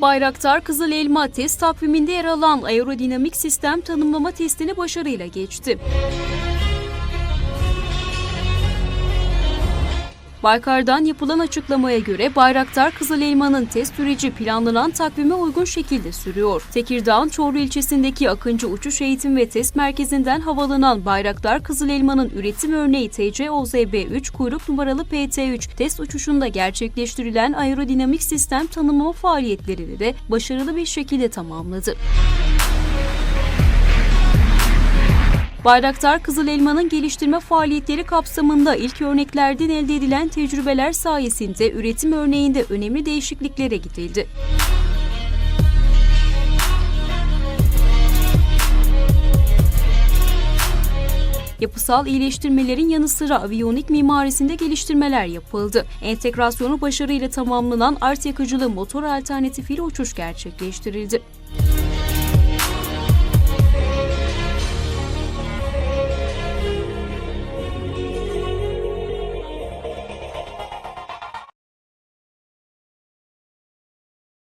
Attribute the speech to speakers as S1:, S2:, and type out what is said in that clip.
S1: Bayraktar Kızıl Elma test takviminde yer alan aerodinamik sistem tanımlama testini başarıyla geçti. Baykar'dan yapılan açıklamaya göre Bayraktar Kızıl Elma'nın test süreci planlanan takvime uygun şekilde sürüyor. Tekirdağ'ın Çorlu ilçesindeki Akıncı Uçuş Eğitim ve Test Merkezi'nden havalanan Bayraktar Kızıl Elma'nın üretim örneği TCOZB3 kuyruk numaralı PT3 test uçuşunda gerçekleştirilen aerodinamik sistem tanımlama faaliyetlerini de başarılı bir şekilde tamamladı. Bayraktar Kızıl Elma'nın geliştirme faaliyetleri kapsamında ilk örneklerden elde edilen tecrübeler sayesinde üretim örneğinde önemli değişikliklere gidildi. Yapısal iyileştirmelerin yanı sıra aviyonik mimarisinde geliştirmeler yapıldı. Entegrasyonu başarıyla tamamlanan art yakıcılı motor alternatifiyle uçuş gerçekleştirildi.